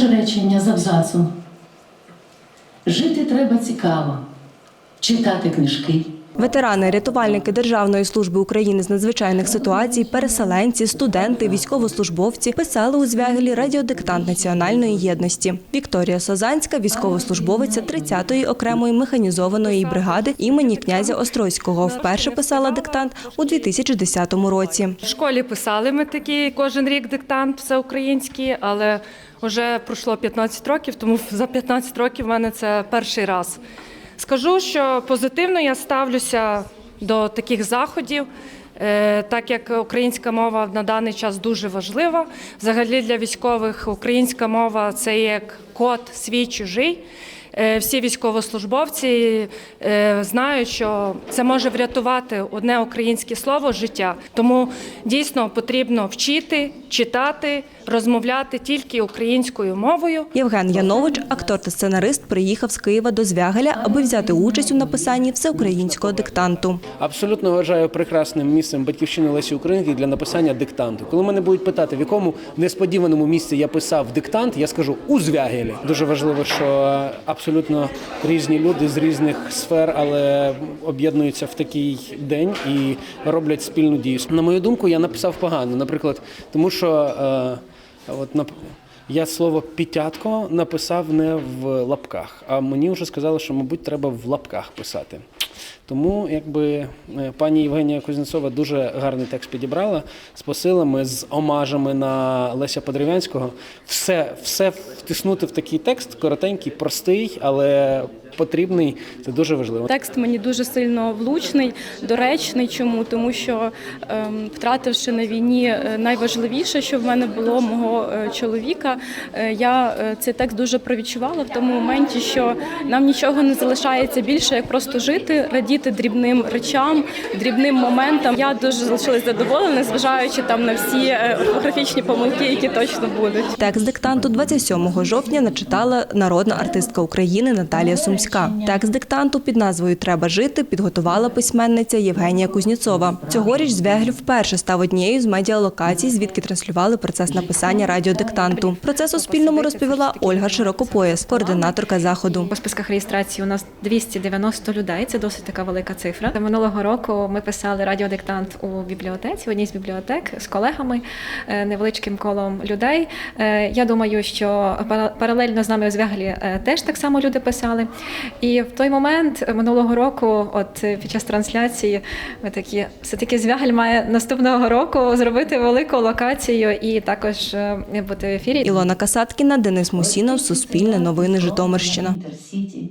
Перше речення з абзацу. Жити треба цікаво, читати книжки. Ветерани, рятувальники Державної служби України з надзвичайних ситуацій, переселенці, студенти, військовослужбовці писали у звягелі радіодиктант національної єдності. Вікторія Созанська, військовослужбовиця 30-ї окремої механізованої бригади імені князя Острозького, вперше писала диктант у 2010 році. В школі писали ми такий кожен рік диктант всеукраїнський, але вже пройшло 15 років, тому за 15 років в мене це перший раз. Скажу, що позитивно я ставлюся до таких заходів. е, Так як українська мова на даний час дуже важлива, взагалі для військових українська мова це як код свій чужий. Е, Всі військовослужбовці е, знають, що це може врятувати одне українське слово життя. Тому дійсно потрібно вчити, читати, розмовляти тільки українською мовою. Євген Янович, актор та сценарист, приїхав з Києва до Звягеля, аби взяти участь у написанні всеукраїнського диктанту. Абсолютно вважаю прекрасним місцем батьківщини Лесі Українки для написання диктанту. Коли мене будуть питати, в якому несподіваному місці я писав диктант, я скажу у Звягелі. Дуже важливо, що абсолютно різні люди з різних сфер, але об'єднуються в такий день і роблять спільну дію. На мою думку, я написав погано. Наприклад, тому що е, от на. я слово пітятко написав не в лапках, а мені вже сказали, що, мабуть, треба в лапках писати. Тому якби е, пані Євгенія Кузнєцова дуже гарний текст підібрала з посилами, з омажами на Леся Подерев'янського. Все, все втиснути в такий текст, коротенький, простий, але потрібний. Це дуже важливо. Текст мені дуже сильно влучний, доречний. Чому? Тому що ем, втративши на війні е, найважливіше, що в мене було мого е, чоловіка, я цей текст дуже провідчувала в тому моменті, що нам нічого не залишається більше, як просто жити, радіти дрібним речам, дрібним моментам. Я дуже залишилась задоволена, зважаючи там на всі е, орфографічні помилки, які точно будуть. Текст диктанту 27 жовтня начитала народна артистка України Наталія Сумська. Текст диктанту під назвою Треба жити підготувала письменниця Євгенія Кузнєцова. Цьогоріч Звягель вперше став однією з медіалокацій, звідки транслювали процес написання радіодиктанту. Про це Суспільному розповіла Ольга Широкопояс, координаторка заходу. У списках реєстрації у нас 290 людей. Це досить така велика цифра. Минулого року ми писали радіодиктант у бібліотеці, в одній з бібліотек з колегами, е, невеличким колом людей. Е, Я думаю, що пара- паралельно з нами у Звяглі е, теж так само люди писали. І в той момент минулого року, от під час трансляції, ми такі все таки Звягль має наступного року зробити велику локацію і також бути в ефірі. Ілона Касаткіна, Денис Мусінов, Суспільне новини Житомирщина. Інтерсіті.